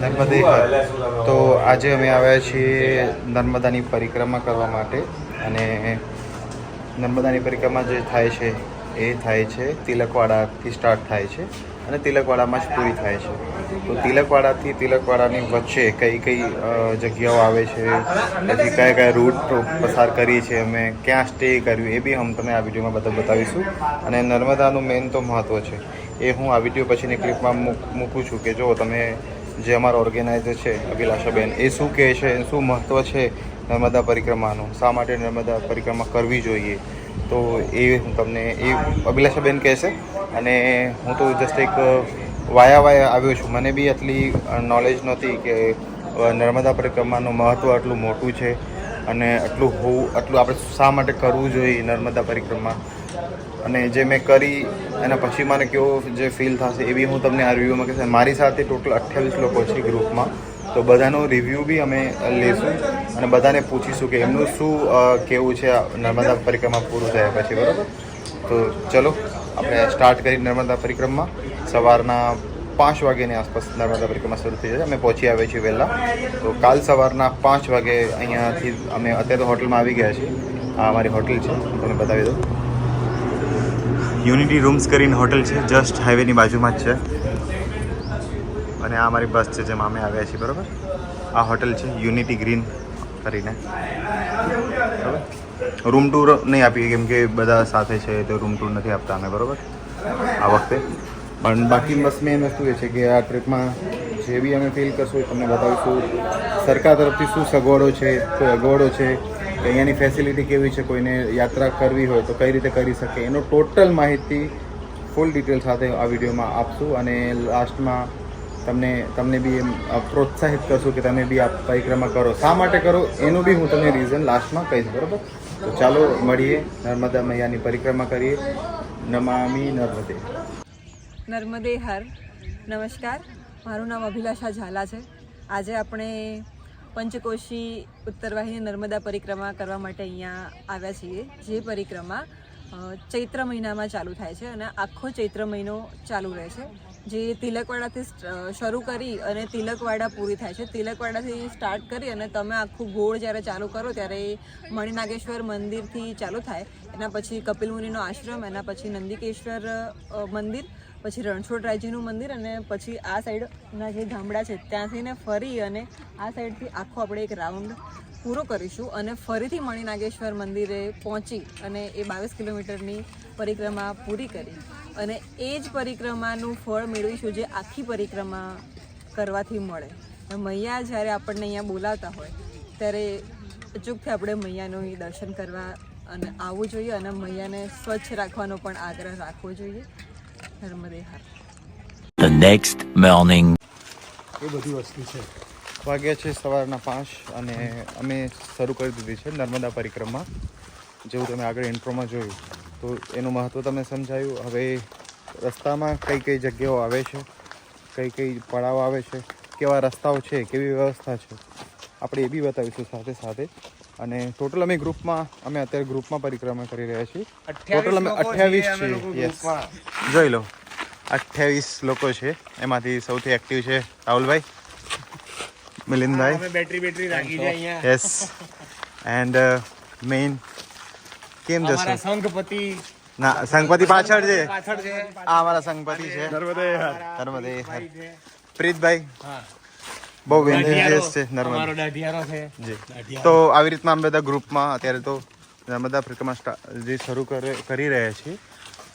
નર્મદે તો આજે અમે આવ્યા છીએ નર્મદાની પરિક્રમા કરવા માટે અને નર્મદાની પરિક્રમા જે થાય છે એ થાય છે તિલકવાડાથી સ્ટાર્ટ થાય છે અને તિલકવાડામાં જ પૂરી થાય છે. તો તિલકવાડાથી તિલકવાડાની વચ્ચે કઈ કઈ જગ્યાઓ આવે છે પછી કયા કયા રૂટ પસાર કરી છે અમે ક્યાં સ્ટે કર્યું એ બી હમ તમને આ વિડીયોમાં બધા બતાવીશું. અને નર્મદાનું મેઇન તો મહત્ત્વ છે. એ હું આ વીડિયો પછીની ક્લિપમાં મૂક- મૂકું છું કે જો તમે જે અમારા ઓર્ગેનાઇઝર છે, અભિલાષાબેન, એ શું કહે છે શું મહત્ત્વ છે નર્મદા પરિક્રમાનું? શા માટે નર્મદા પરિક્રમા કરવી જોઈએ? તો એ હું તમને, એ અભિલાષાબેન કહેશે અને હું તો જસ્ટ એક વાયા વાયા આવ્યો છું. મને બી આટલી નોલેજ નહોતી કે નર્મદા પરિક્રમાનું મહત્ત્વ આટલું મોટું છે અને આટલું હોવું, આટલું આપણે શા માટે કરવું જોઈએ નર્મદા પરિક્રમા? અને જે મેં કરી એના પછી મને કેવો જે ફીલ થશે એ બી હું તમને આ રિવ્યૂમાં કહેશે. મારી સાથે ટોટલ અઠ્યાવીસ લોકો છે ગ્રુપમાં તો બધાનો રિવ્યૂ બી અમે લેશું અને બધાને પૂછીશું કે એમનું શું કેવું છે નર્મદા પરિક્રમા પૂરું થયા પછી, બરાબર? તો ચલો, આપણે સ્ટાર્ટ કરી નર્મદા પરિક્રમા. સવારના પાંચ વાગ્યાની આસપાસ નર્મદા પરિક્રમા શરૂ થઈ જશે. અમે પહોંચી આવ્યા છીએ વહેલા. તો કાલ સવારના પાંચ વાગે અહીંયાથી અમે અત્યારે તો હોટલમાં આવી ગયા છીએ. આ અમારી હોટલ છે. તમને બતાવી દઉં. યુનિટી રૂમ્સ કરીને હોટલ છે જસ્ટ હાઈવેની બાજુમાં જ છે. અને આ અમારી બસ છે જેમાં અમે આવ્યા છીએ, બરાબર? આ હોટલ છે, યુનિટી ગ્રીન કરીને. રૂમ ટૂર નહીં આપીએ, કેમ કે બધા સાથે છે, તો રૂમ ટૂર નથી આપતા અમે, બરાબર? આ વખતે. પણ બાકી બસ મેન વસ્તુ એ છે કે આ ટ્રીપમાં જે બી અમે ફીલ કરશું એ તમને બતાવીશું. સરકાર તરફથી શું સગવડો છે, કોઈ અગવડો છે? કે અહીંયાની ફેસિલિટી કેવી છે, કોઈને યાત્રા કરવી હોય તો કઈ રીતે કરી શકે, એનો ટોટલ માહિતી ફૂલ ડિટેલ સાથે આ વિડીયોમાં આપશું અને લાસ્ટમાં તમને તમને બી એમ પ્રોત્સાહિત કરશું કે તમે બી આ પરિક્રમા કરો. શા માટે કરો? એનું બી હું તમને રીઝન લાસ્ટમાં કહીશ, બરાબર? તો ચાલો મળીએ, નર્મદા મૈયાની પરિક્રમા કરીએ. નમામી નર્મદે. નર્મદે હર. નમસ્કાર. મારું નામ અભિલાષા ઝાલા છે. આજે આપણે પંચકોશી ઉત્તરવાહિની નર્મદા પરિક્રમા કરવા માટે અહીંયા આવ્યા છીએ. જે પરિક્રમા ચૈત્ર મહિનામાં ચાલુ થાય છે અને આખો ચૈત્ર મહિનો ચાલુ રહે છે. જે તિલકવાડાથી શરૂ કરી અને તિલકવાડા પૂરી થાય છે. તિલકવાડાથી સ્ટાર્ટ કરી અને તમે આખું ગોળ જ્યારે ચાલુ કરો ત્યારે મણિનાગેશ્વર મંદિરથી ચાલુ થાય. એના પછી કપિલ મુનિનો આશ્રમ, એના પછી નંદિકેશ્વર મંદિર પછી રણછોડરાયજીનું મંદિર અને પછી આ સાઈડના જે ગામડા છે ત્યાંથી ને ફરી અને આ સાઈડથી આખો આપણે એક રાઉન્ડ પૂરો કરીશું અને ફરીથી મણિનાગેશ્વર મંદિરે પહોંચી અને એ બાવીસ કિલોમીટરની પરિક્રમા પૂરી કરી. અને એ જ પરિક્રમાનું ફળ મેળવીશું જે આખી પરિક્રમા કરવાથી મળે. મૈયા જ્યારે આપણને અહીંયા બોલાવતા હોય, ત્યારે અચૂકથી આપણે મૈયાનું દર્શન કરવા અને આવવું જોઈએ અને મૈયાને સ્વચ્છ રાખવાનો પણ આગ્રહ રાખવો જોઈએ. નર્મદે હર The next morning. એ બધી વસ્તુ છે. વાગ્યા છે સવારના પાંચ અને અમે શરૂ કરી દીધી છે નર્મદા પરિક્રમા. જેવું તમે આગળ ઇન્ટ્રોમાં જોયું. તો એનું મહત્ત્વ તમને સમજાયું. હવે રસ્તામાં કઈ કઈ જગ્યાઓ આવે છે, કઈ કઈ પડાવ આવે છે, કેવા રસ્તાઓ છે, કેવી વ્યવસ્થા છે, આપણે એ બી બતાવીશું સાથે સાથે. અને ટોટલ અમે ગ્રુપમાં અમે અત્યારે ગ્રુપમાં પરિક્રમા કરી રહ્યા છીએ. ટોટલ અમે અઠ્યાવીસ છીએ યસ જોઈ લો અઠ્યાવીસ લોકો છે એમાંથી સૌથી એક્ટિવ છે રાહુલભાઈ મિલિંદભાઈ. બેટરી બેટરી રાખી છે અહીંયા. યસ એન્ડ મેઇન કેમ જશે? જશો સંઘપતિ. ના સંઘપતિ પાછળ છે. પાછળ છે. આ અમારા સંઘપતિ છે. નર્મદે નર્મદે પ્રીતભાઈ. હા. બહુ વેન્જિયસ છે અમારો નર્મદા દાઢિયારો છે. જી. તો આવી રીતના અમે બધા ગ્રુપમાં અત્યારે તો નર્મદા પરિક્રમા જે શરૂ કરે- કરી રહ્યા છીએ.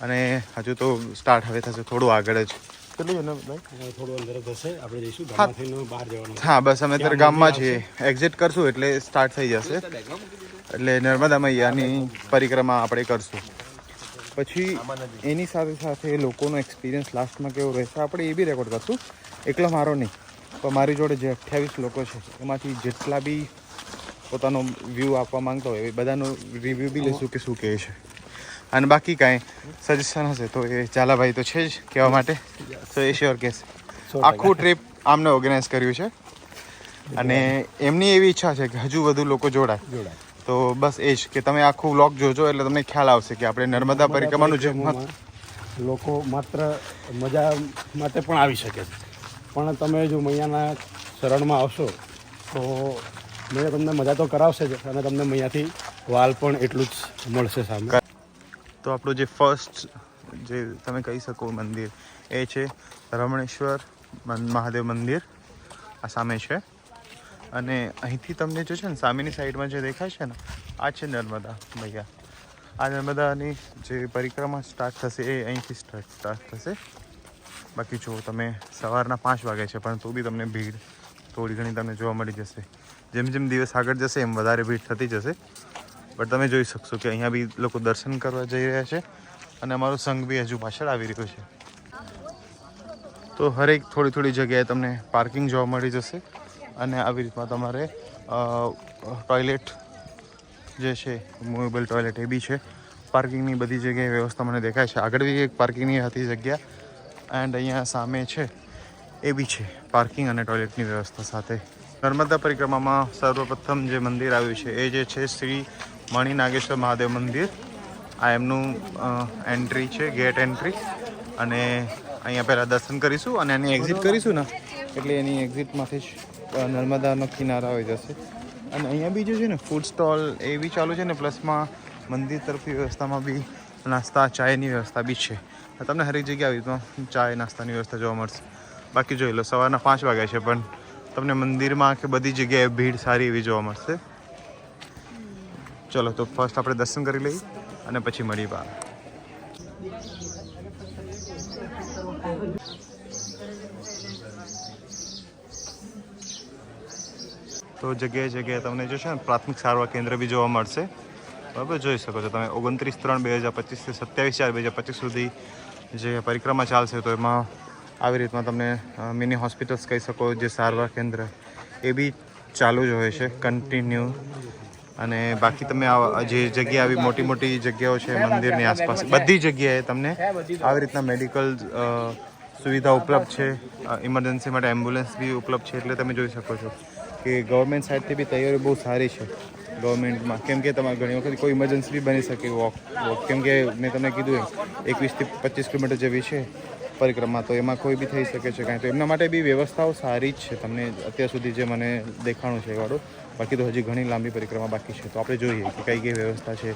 અને હજુ તો સ્ટાર્ટ હવે થશે થોડું આગળ જ. કેટલું છે થોડું અંદર જશે આપણે જઈશું. હા. બહાર જવાનું. હા બસ અમે અત્યારે ગામમાં છીએ. એક્ઝિટ કરશું એટલે સ્ટાર્ટ થઈ જશે. એટલે નર્મદા મૈયાની પરિક્રમા આપણે કરશું. પછી એની સાથે સાથે લોકોનો એક્સપિરિયન્સ લાસ્ટમાં કેવો રહેશે આપણે એ બી રેકોર્ડ કરશું. એકલો મારો નહીં. પણ મારી જોડે જે અઠ્યાવીસ લોકો છે એમાંથી જેટલા બી પોતાનો વ્યૂ આપવા માંગતા હોય એ બધાનો રિવ્યૂ બી લઈશું કે શું કહે છે. અને બાકી કાંઈ સજેશન હશે તો એ ચાલાભાઈ તો છે જ કહેવા માટે. તો એ શ્યોર કહેશે. આખું ટ્રીપ આમને ઓર્ગેનાઇઝ કર્યું છે. અને એમની એવી ઈચ્છા છે કે હજુ વધુ લોકો જોડાય. જોડાય. તો બસ એ જ કે તમે આખું વ્લોગ જોજો એટલે તમને ખ્યાલ આવશે કે આપણે નર્મદા પરિક્રમાનું જે લોકો માત્ર મજા માટે પણ આવી શકે છે. પણ તમે જો મૈયાના શરણમાં આવશો, તો મેં તમને મજા તો કરાવશે જ અને તમને મૈયાથી વાલ પણ એટલું જ મળશે સામે. તો આપણું જે ફર્સ્ટ જે તમે કહી શકો મંદિર, એ છે રમણેશ્વર મહાદેવ મંદિર. આ સામે છે. અને અહીંથી તમને જો છે ને સામેની સાઈડમાં જે દેખાય છે ને, આ છે નર્મદા મૈયા. આ નર્મદાની જે પરિક્રમા સ્ટાર્ટ થશે એ અહીંથી સ્ટાર્ટ સ્ટાર્ટ થશે. બાકી જો તમે સવારના પાંચ વાગે છે, પણ તો બી તમને ભીડ થોડી ઘણી તમને જોવા મળી જશે. જેમ જેમ દિવસ આગળ જશે, એમ વધારે ભીડ થતી જશે. બટ તમે જોઈ શકશો કે અહીંયા બી લોકો દર્શન કરવા જઈ રહ્યા છે અને અમારો સંઘ બી હજુ પાછળ આવી રહ્યો છે. તો હરેક થોડી થોડી જગ્યાએ તમને પાર્કિંગ જોવા મળી જશે અને આવી રીતમાં તમારે ટોયલેટ જે છે મુવેબલ ટોયલેટ એ બી છે. પાર્કિંગની બધી જગ્યાએ વ્યવસ્થા મને દેખાય છે. આગળ બી એક પાર્કિંગની હતી જગ્યા એન્ડ અહીંયા સામે છે, એ બી છે, પાર્કિંગ અને ટોયલેટની વ્યવસ્થા સાથે. નર્મદા પરિક્રમામાં સર્વપ્રથમ જે મંદિર આવ્યું છે, એ જે છે શ્રી મણિ નાગેશ્વર મહાદેવ મંદિર. આ એમનું એન્ટ્રી છે ગેટ એન્ટ્રી અને અહીંયા પહેલાં દર્શન કરીશું અને એની એક્ઝિટ કરીશું ને, એટલે એની એક્ઝિટમાંથી જ નર્મદાનો કિનારા આવી જશે. અને અહીંયા બી જે છે ને ફૂડ સ્ટોલ એ બી ચાલુ છે ને, પ્લસમાં મંદિર તરફની વ્યવસ્થામાં બી નાસ્તા, ચાયની વ્યવસ્થા બી છે. તમને હરેક જગ્યાએ આવી તો ચાય, નાસ્તાની વ્યવસ્થા જોવા મળશે. બાકી જોઈ લો, સવારના પાંચ વાગ્યા છે, પણ તમને મંદિરમાં કે બધી જગ્યાએ ભીડ સારી એવી જોવા મળશે. ચલો, તો ફર્સ્ટ આપણે દર્શન કરી લઈએ અને પછી મળીએ બહાર. તો જગ્યાએ જગ્યાએ તમને જો છે ને પ્રાથમિક સારવાર કેન્દ્ર બી જોવા મળશે. બરાબર, જોઈ શકો છો તમે. ઓગણત્રીસ ત્રણ બે હજાર પચીસથી સત્યાવીસ ચાર બે હજાર પચીસ સુધી જે પરિક્રમા ચાલશે તો એમાં આવી રીતના તમને મિની હોસ્પિટલ્સ કહી શકો, જે સારવાર કેન્દ્ર, એ બી ચાલુ જ હોય છે કન્ટિન્યુ અને બાકી તમે જે જગ્યા, આવી મોટી મોટી જગ્યાઓ છે, મંદિરની આસપાસ, બધી જગ્યાએ તમને આવી રીતના મેડિકલ સુવિધા ઉપલબ્ધ છે ઇમરજન્સી માટે એમ્બ્યુલન્સ બી ઉપલબ્ધ છે, એટલે તમે જોઈ શકો છો કે ગવર્મેન્ટ સાઈડથી બી તૈયારી બહુ સારી છે. ગવર્મેન્ટમાં. કેમ કે તમારે ઘણી વખત કોઈ ઇમરજન્સી બી બની શકે વોક વોક કેમ કે મેં તમને કીધું એમ, એકવીસથી પચીસ કિલોમીટર જેવી છે પરિક્રમા, તો એમાં કોઈ બી થઈ શકે છે કાંઈ. તો એમના માટે બી વ્યવસ્થાઓ સારી જ છે. તમને અત્યાર સુધી જે મને દેખાણું છે વાળું બાકી તો હજી ઘણી લાંબી પરિક્રમા બાકી છે. તો આપણે જોઈએ કે કઈ કઈ વ્યવસ્થા છે,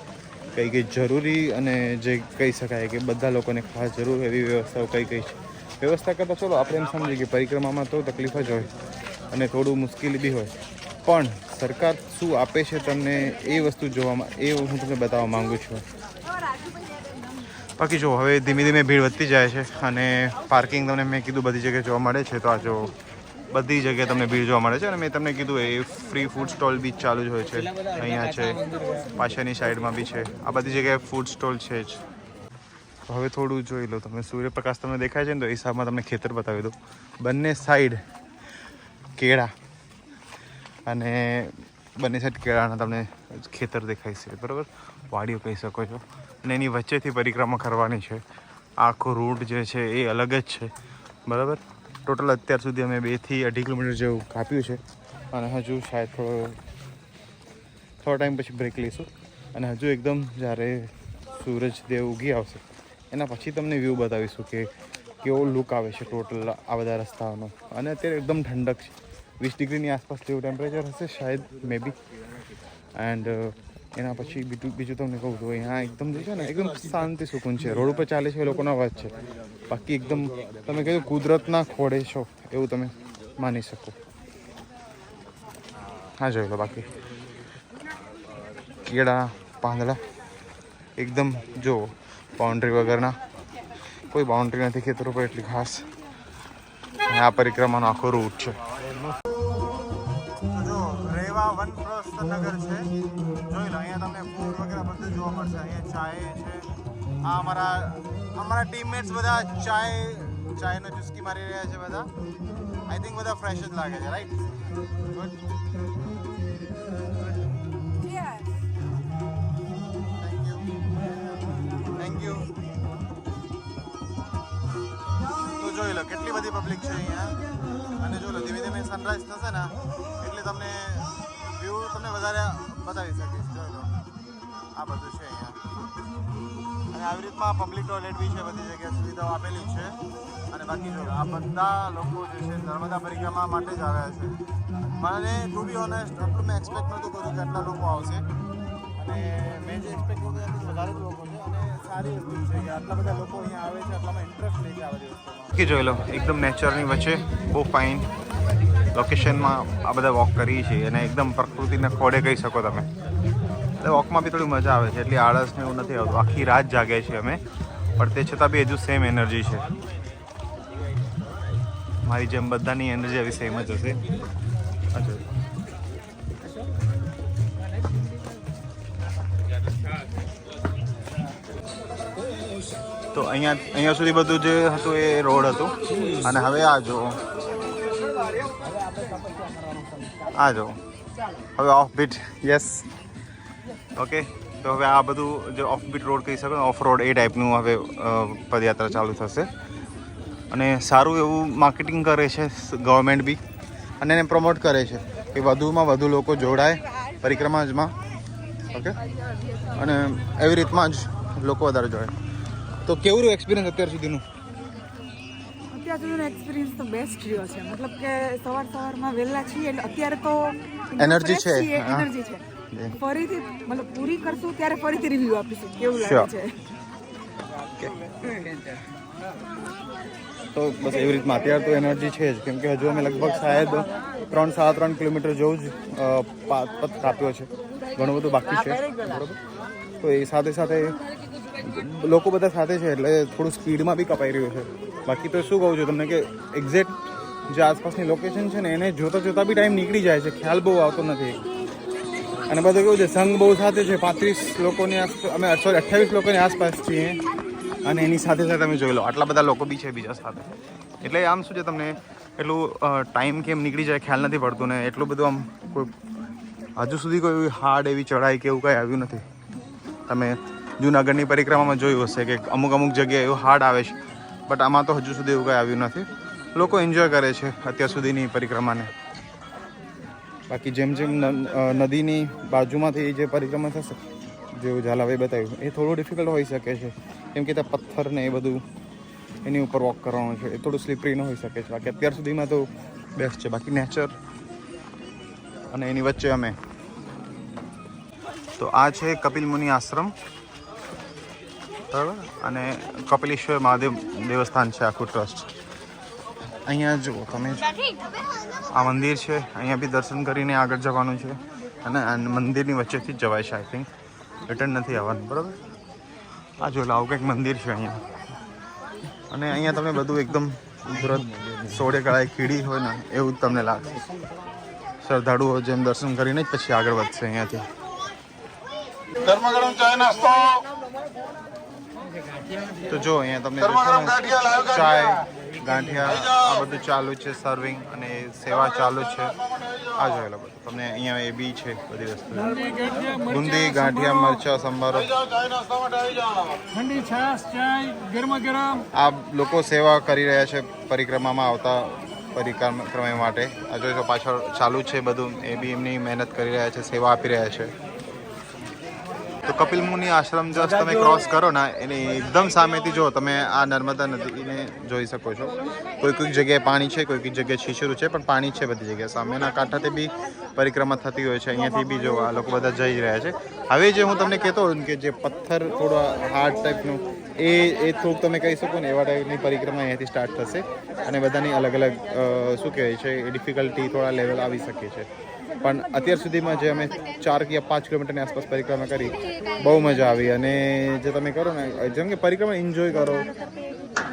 કઈ કઈ જરૂરી અને જે કહી શકાય કે બધા લોકોને ખાસ જરૂર એવી વ્યવસ્થાઓ કઈ કઈ છે. વ્યવસ્થા કરતાં ચલો, આપણે એમ સમજીએ કે પરિક્રમામાં તો તકલીફ જ હોય અને થોડું મુશ્કેલી બી હોય. પણ સરકાર શું આપે છે તમને એ વસ્તુ જોવામાં એ હું તમને બતાવવા માંગુ છું. બાકી જો, હવે ધીમે ધીમે ભીડ વધતી જાય છે અને પાર્કિંગ તમને મેં કીધું બધી જગ્યાએ જોવા મળે છે. તો આ જો બધી જગ્યાએ તમને ભીડ જોવા મળે છે અને મેં તમને કીધું એ ફ્રી ફૂડ સ્ટોલ બી ચાલુ જ હોય છે. અહીંયા છે, પાછળની સાઈડમાં બી છે. આ બધી જગ્યાએ ફૂડ સ્ટોલ છે જ. હવે થોડું જોઈ લો તમે સૂર્યપ્રકાશ તમને દેખાય છે ને, તો એ હિસાબમાં તમને ખેતર બતાવી દઉં. બંને સાઈડ કેળા. અને બંને સાઈડ કેળાના તમને ખેતર દેખાય છે, બરાબર? વાડીઓ કહી શકો છો. અને એની વચ્ચેથી પરિક્રમા કરવાની છે. આખો રૂટ જે છે એ અલગ જ છે, બરાબર? ટોટલ અત્યાર સુધી અમે બેથી અઢી કિલોમીટર જેવું કાપ્યું છે. અને હજુ શાયદ થોડો, થોડા ટાઈમ પછી બ્રેક લઈશું. અને હજુ એકદમ જ્યારે સૂરજ દેવ ઉગી આવશે, એના પછી તમને વ્યૂ બતાવીશું કે કેવો લુક આવે છે ટોટલ આ બધા રસ્તાઓનો. અને અત્યારે એકદમ ઠંડક છે. વીસ ડિગ્રીની આસપાસ જેવું ટેમ્પરેચર હશે, શાયદ મે બી એન્ડ એના પછી બીજું બીજું તમને કહું તો અહીંયા એકદમ જે છે ને, એકદમ શાંતિ સુકૂન છે. રોડ ઉપર ચાલે છે એ લોકોનો અવાજ છે. બાકી એકદમ, તમે કહ્યું કુદરતના ખોડે છો, એવું તમે માની શકો. હા, જોઈ લો બાકી. કેળા, પાંદડા, એકદમ જો બાઉન્ડ્રી વગરના. કોઈ બાઉન્ડ્રી નથી ખેતરો પર એટલી ખાસ. આ પરિક્રમાનો આખો રૂટ છે. જો રેવા વનપ્રસ્થનગર છે. જોઈ લો, અહીંયા તમને ફૂડ વગેરે બધું જોવા મળશે. અહીંયા ચાય છે. આ અમારા અમારા ટીમમેટ્સ બધા ચાય, ચાયનો ચુસ્કી મારી રહ્યા છે બધા. આઈ થિંક બધા ફ્રેશ જ લાગે છે રાઈટ થેન્ક યુ થેન્ક જોઈ લો, કેટલી બધી પબ્લિક છે અહીંયા. ધીમે ધીમે સનરાઈઝ થશે ને, એટલે તમને વ્યૂ તમને વધારે બતાવી શકીશ. જોઈ આ બધું છે અહીંયા. અને આવી રીતમાં પબ્લિક ટોયલેટ બી છે બધી જગ્યાએ સુવિધાઓ આપેલી છે. અને બાકી જો, આ બધા લોકો જે છે નર્મદા પરિક્રમા માટે જ આવ્યા છે. મને ટુ બી ઓનેસ્ટ આટલું મેં એક્સપેક્ટ નહોતું કર્યું કે આટલા લોકો આવશે. અને મેં જે એક્સપેક્ટ કર્યું એનાથી વધારે જ લોકો છે. અને સારી વસ્તુ છે કે આટલા બધા લોકો અહીંયા આવે છે, આટલામાં ઇન્ટરેસ્ટ લે છે જોઈ લો, એકદમ નેચરની વચ્ચે, બહુ ફાઇન લોકેશનમાં આ બધા વોક કરીએ છીએ અને એકદમ પ્રકૃતિને ખોડે કહી શકો તમે. એટલે વોકમાં બી થોડી મજા આવે છે, એટલી આળસને એવું નથી આવતું. આખી રાત જાગે છે અમે, પણ તે છતાં બી હજુ સેમ એનર્જી છે. મારી જેમ બધાની એનર્જી આવી સેમ જ હશે. તો અહીંયા અહીંયા સુધી બધું જે હતું એ રોડ હતું. અને હવે આ જો આ જો. હવે ઓફ બીટ યસ ઓકે તો હવે આ બધું જે ઓફ બીટ રોડ કહી શકો ઓફ રોડ એ ટાઈપનું હવે પદયાત્રા ચાલુ થશે. અને સારું એવું માર્કેટિંગ કરે છે ગવર્મેન્ટ બી. અને એને પ્રમોટ કરે છે કે વધુમાં વધુ લોકો જોડાય પરિક્રમામાં. ઓકે અને એવી રીતમાં જ લોકો વધારે જોડાય. તો કેવું રહ્યું એક્સપિરિયન્સ અત્યાર સુધીનું? અત્યાર એક્સપિરિયન્સ તો બેસ્ટ રહ્યો છે. મતલબ કે સવાર સવારમાં વહેલા છીએ એટલે અત્યારે તો એનર્જી છે, એનર્જી છે. ફરીથી મતલબ પૂરી કરશું ત્યારે ફરીથી રિવ્યુ આપીશું. કેવું લાગે છે? તો બસ એવી રીતમાં અત્યારે તો એનર્જી છે જ. કેમ કે હજુ અમે લગભગ શાયદ ત્રણ સાડા ત્રણ કિલોમીટર જેવું જ પથ કાપ્યો છે. ઘણું બધું બાકી છે. બરોબર? તો એ સાથે સાથે લોકો બધા સાથે છે એટલે થોડું સ્પીડમાં બી કપાઈ રહ્યું છે. બાકી તો શું કહું છું તમને કે એક્ઝેક્ટ જે આસપાસની લોકેશન છે ને, એને જોતા જોતા બી ટાઈમ નીકળી જાય છે. ખ્યાલ બહુ આવતો નથી. અને બધું કેવું છે, સંઘ બહુ સાથે છે, પાંત્રીસ લોકોની આસપાસ અમે સોરી અઠ્યાવીસ લોકોની આસપાસ છીએ. અને એની સાથે સાથે તમે જોઈ લો, આટલા બધા લોકો બી છે બીજા સાથે. એટલે આમ શું છે તમને, એટલું ટાઈમ કેમ નીકળી જાય ખ્યાલ નથી પડતું ને, એટલું બધું આમ કોઈ, હજુ સુધી કોઈ હાર્ડ એવી ચઢાઈ કે એવું કંઈ આવ્યું નથી. તમે જૂનાગઢની પરિક્રમામાં જોયું હશે કે અમુક અમુક જગ્યાએ એવું હાર્ડ આવે છે. બટ આમાં તો હજુ સુધી એવું કંઈ આવ્યું નથી. લોકો એન્જોય કરે છે અત્યાર સુધીની પરિક્રમાને. બાકી જેમ જેમ નદીની બાજુમાંથી જે પરિક્રમા થશે જેવું ઝાલાભાઈ બતાવ્યું, એ થોડું ડિફિકલ્ટ હોઈ શકે છે. કેમ કે ત્યાં પથ્થર ને એ બધું એની ઉપર વોક કરવાનું છે, એ થોડું સ્લીપરી ન હોઈ શકે છે. બાકી અત્યાર સુધીમાં તો બેસ્ટ છે. બાકી નેચર અને એની વચ્ચે અમે. તો આ છે કપિલ મુનિ આશ્રમ. બરાબર? અને કપિલેશ્વર મહાદેવ દેવસ્થાન છે, આખું ટ્રસ્ટ. અહીંયા જુઓ, તમે આ મંદિર છે, અહીંયા બી દર્શન કરીને આગળ જવાનું છે. અને મંદિરની વચ્ચેથી જ જવાય છે આઈ થિંક રિટર્ન નથી આવવાનું, બરાબર? આ જો આવું કંઈક મંદિર છે અહીંયા. અને અહીંયા તમે બધું એકદમ સુરત સોળે કળાએ કીડી હોય ને, એવું જ તમને લાગશે શ્રદ્ધાળુઓ જેમ દર્શન કરીને જ પછી આગળ વધશે અહીંયાથી. તો જો અહીંયા તમને ચાય ગાંઠિયા આ બધું ચાલુ છે સર્વિંગ અને સેવા ચાલુ જ છે. આ જોઈ લો બધું. તમને અહીંયા એ બી છે બધી વસ્તુ. બુંદી ગાંઠિયા મરચા સંભારો. ઠંડી છાશ ચાય ગરમા ગરમ આ લોકો સેવા કરી રહ્યા છે પરિક્રમામાં આવતા પરિક્રમા માટે. આ જોઈ લો પાછળ ચાલુ છે બધું એ બી એમની મહેનત કરી રહ્યા છે સેવા આપી રહ્યા છે. તો કપિલ મુનિ આશ્રમ જસ્ટ તમે ક્રોસ કરો ને એની એકદમ સામેથી જો તમે આ નર્મદા નદીને જોઈ શકો છો. કોઈ કોઈક જગ્યાએ પાણી છે કોઈ કોઈક જગ્યાએ છીછરું છે પણ પાણી છે બધી જગ્યાએ. સામેના કાંઠાથી બી પરિક્રમા થતી હોય છે અહીંયાથી બી જો આ લોકો બધા જઈ રહ્યા છે. હવે જે હું તમને કહેતો હોઉં કે જે પથ્થર થોડો હાર્ડ ટાઈપનું એ એ થોડુંક તમે કહી શકો ને એવા ટાઈપની પરિક્રમા અહીંયાથી સ્ટાર્ટ થશે. અને બધાની અલગ અલગ શું કહેવાય છે એ ડિફિકલ્ટી થોડા લેવલ આવી શકે છે. પણ અત્યાર સુધીમાં જે અમે ચાર કે પાંચ કિલોમીટરની આસપાસ પરિક્રમા કરી બહુ મજા આવી. અને જે તમે કરો ને જેમ કે પરિક્રમા એન્જોય કરો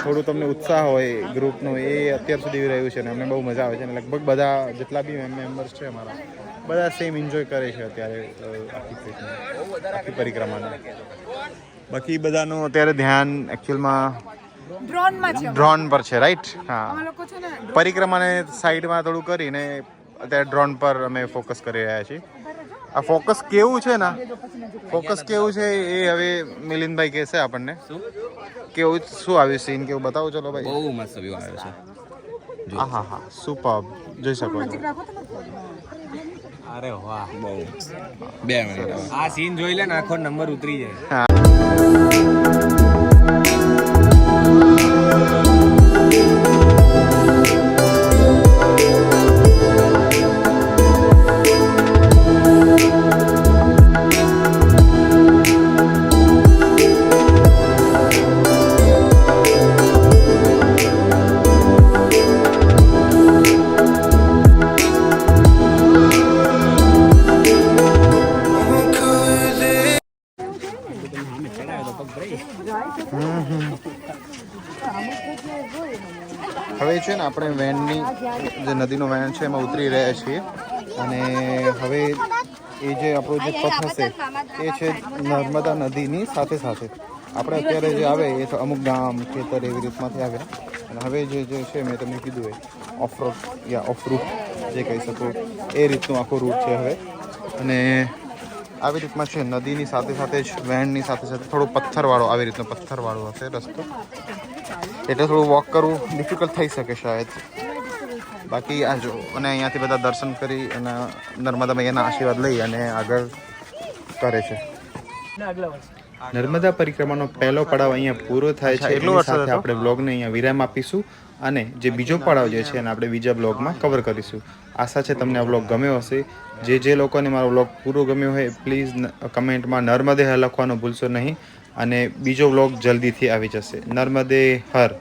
થોડું તમને ઉત્સાહ હોય ગ્રુપનો એ અત્યાર સુધી રહ્યું છે ને અમને બહુ મજા આવે છે. અને લગભગ બધા જેટલા બી મેમ્બર્સ છે અમારા બધા સેમ એન્જોય કરે છે અત્યારે આખી આખી પરિક્રમાને. બાકી બધાનું અત્યારે ધ્યાન એકચ્યુઅલમાં ડ્રોન પર છે રાઈટ હા. પરિક્રમાને સાઈડમાં થોડું કરીને અત્યારે ડ્રોન પર અમે ફોકસ કરી રહ્યા છીએ. આ ફોકસ કેવું છે ને? ફોકસ કેવું છે એ હવે મિલિંદભાઈ કહેશે આપણને. કેવું શું આવ્યું સીન કેવું? બતાવો ચલો ભાઈ. બહુ મસ્ત વ્યૂ આવ્યો છે. હા હા હા સુપર જોઈ શકો છો. અરે વાહ બહુ. બે મિનિટ. આ સીન જોઈ લે ને આખો નંબર ઉતરી જાય. હવે છે એમાં ઉતરી રહ્યા છીએ. અને હવે એ જે આપણો જે પથ હશે એ છે નર્મદા નદીની સાથે સાથે. આપણે અત્યારે જે આવે એ તો અમુક ગામ ખેતર એવી રીતમાંથી આવે અને હવે જે જે છે મેં તમને કીધું એ ઓફ રોડ યા ઓફ રૂટ જે કહી શકો એ રીતનું આખો રૂટ છે હવે. અને આવી રીતમાં છે નદીની સાથે સાથે જ વેનની સાથે સાથે થોડો પથ્થરવાળો આવી રીતનો પથ્થરવાળો હશે રસ્તો. એટલે થોડું વોક કરવું ડિફિકલ્ટ થઈ શકે શાયદ. બાકી આ જો અને અહીંયાથી બધા દર્શન કરી અને નર્મદા મૈયાના આશીર્વાદ લઈ અને આગળ કરે છે. નર્મદા પરિક્રમાનો પહેલો પડાવ અહીંયા પૂરો થાય છે. એટલો સાથે આપણે બ્લોગને અહીંયા વિરામ આપીશું અને જે બીજો પડાવ જે છે એને આપણે બીજા બ્લોગમાં કવર કરીશું. આશા છે તમને આ બ્લોગ ગમ્યો હશે. જે જે લોકોને મારો બ્લોગ પૂરો ગમ્યો હોય પ્લીઝ કમેન્ટમાં નર્મદે હર લખવાનું ભૂલશો નહીં. અને બીજો બ્લોગ જલ્દીથી આવી જશે. નર્મદે હર.